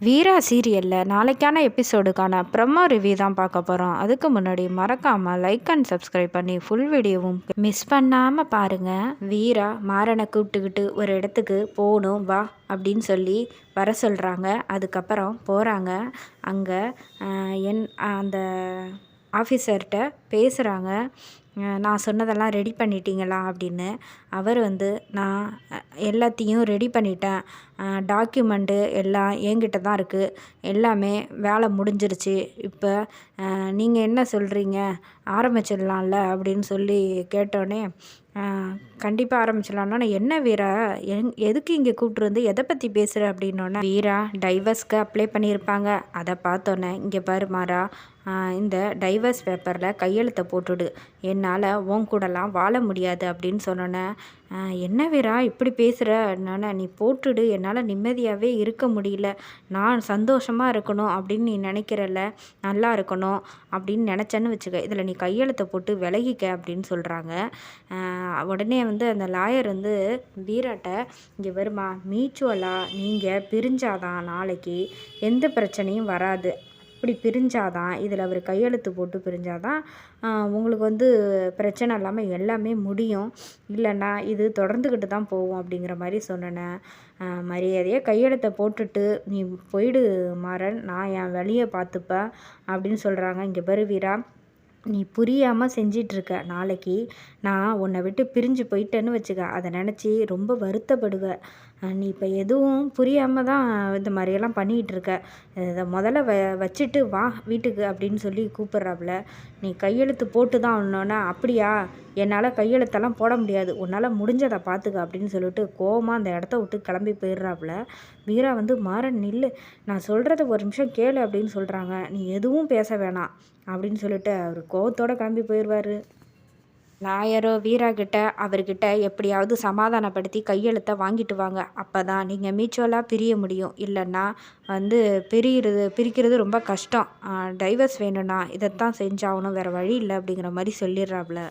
வீரா சீரியலில் நாளைக்கான எபிசோடுக்கான promo review தான் பார்க்க போகிறோம் அதுக்கு முன்னாடி மறக்காமல் லைக் அண்ட் சப்ஸ்கிரைப் பண்ணி ஃபுல் வீடியோவும் மிஸ் பண்ணாமல் பாருங்கள் வீரா மாறனை கூப்பிட்டுக்கிட்டு ஒரு இடத்துக்கு போகணும் வா அப்படின்னு சொல்லி வர சொல்கிறாங்க அதுக்கப்புறம் போகிறாங்க அங்கே என் அந்த ஆஃபீஸர்கிட்ட பேசுகிறாங்க நான் சொன்னதெல்லாம் ரெடி பண்ணிட்டீங்களா அப்படின்னு அவர் வந்து நான் எல்லாத்தையும் ரெடி பண்ணிட்டேன். டாக்குமெண்ட்டு எல்லாம் என்கிட்ட தான் இருக்குது எல்லாமே வேலை முடிஞ்சிருச்சு. இப்போ நீங்கள் என்ன சொல்கிறீங்க ஆரம்பிச்சிடலாம்ல? அப்படின்னு சொல்லி கேட்டோடனே கண்டிப்பாக ஆரம்பிச்சிடலான்னா என்ன வீரா? எங் எதுக்கு இங்கே கூப்பிட்டு வந்து எதை பற்றி பேசுகிற அப்படின்னோடனே வீரா டைவர்ஸ்க்கு அப்ளை பண்ணியிருப்பாங்க. அதை பார்த்தோன்னே இங்கே பாரு மாறா இந்த டைவர்ஸ் பேப்பரில் கையெழுத்தை போட்டுடு. என்னால் உன் கூடலாம் வாழ முடியாது அப்படின்னு சொன்னோன்னே என்ன வீரா இப்படி பேசுகிற நான் நீ போட்டுடு. என்னால் நிம்மதியாகவே இருக்க முடியல. நான் சந்தோஷமாக இருக்கணும் அப்படின்னு நீ நினைக்கிறல்ல. நல்லா இருக்கணும் அப்படின்னு நினச்சேன்னு வச்சுக்க. இதில் நீ கையெழுத்தை போட்டு விலகிக்க அப்படின்னு சொல்கிறாங்க உடனே வந்து அந்த லாயர் வந்து வீராட்ட இங்கே வருமா. மியூச்சுவலாக நீங்கள் பிரிஞ்சாதான் நாளைக்கு எந்த பிரச்சனையும் வராது. இப்படி பிரிஞ்சாதான் இதில் அவர் கையெழுத்து போட்டு பிரிஞ்சாதான் உங்களுக்கு வந்து பிரச்சனை இல்லாமல் எல்லாமே முடியும். இல்லைன்னா இது தொடர்ந்துக்கிட்டு தான் போகும் அப்படிங்கிற மாதிரி சொன்னேன். மரியாதையாக கையெழுத்தை போட்டுட்டு நீ போயிடு மாறன் நான் என் வழியை பார்த்துப்பேன் அப்படின்னு சொல்கிறாங்க இங்கே பருவீரா நீ புரியாமல் செஞ்சிட்ருக்க. நாளைக்கு நான் உன்னை விட்டு பிரிஞ்சு போயிட்டேன்னு வச்சுக்க. அதை நினச்சி ரொம்ப வருத்தப்படுவேன் நீ இப்போ எதுவும் புரியாமல் தான் இந்த மாதிரியெல்லாம் பண்ணிகிட்ருக்க. இதை முதல்ல வ வச்சுட்டு வா வீட்டுக்கு அப்படின்னு சொல்லி கூப்பிட்றாப்புல நீ கையெழுத்து போட்டு தான் ஆகணுன்னா அப்படியா? என்னால் கையெழுத்தெல்லாம் போட முடியாது. உன்னால் முடிஞ்சதை பார்த்துக்க அப்படின்னு சொல்லிட்டு கோவமாக அந்த இடத்த விட்டு கிளம்பி போயிடுறாப்புல. வீரா வந்து மாறன் நில்லு. நான் சொல்கிறத ஒரு நிமிஷம் கேளு அப்படின்னு சொல்கிறாங்க நீ எதுவும் பேச வேணாம் அப்படின்னு சொல்லிட்டு அவர் கோவத்தோடு கிளம்பி போயிடுவார். லாயரோ வீரா கிட்ட அவர்கிட்ட எப்படியாவது சமாதானப்படுத்தி கையெழுத்தை வாங்கிட்டு வாங்க. அப்போ தான் நீங்கள் மியூச்சுவலாக பிரிய முடியும். இல்லைன்னா வந்து பிரிகிறது பிரிக்கிறது ரொம்ப கஷ்டம். டைவர்ஸ் வேணும்னா இதைத்தான் செஞ்சாகணும். வேறு வழி இல்லை அப்படிங்கிற மாதிரி சொல்லிடுறாப்புல.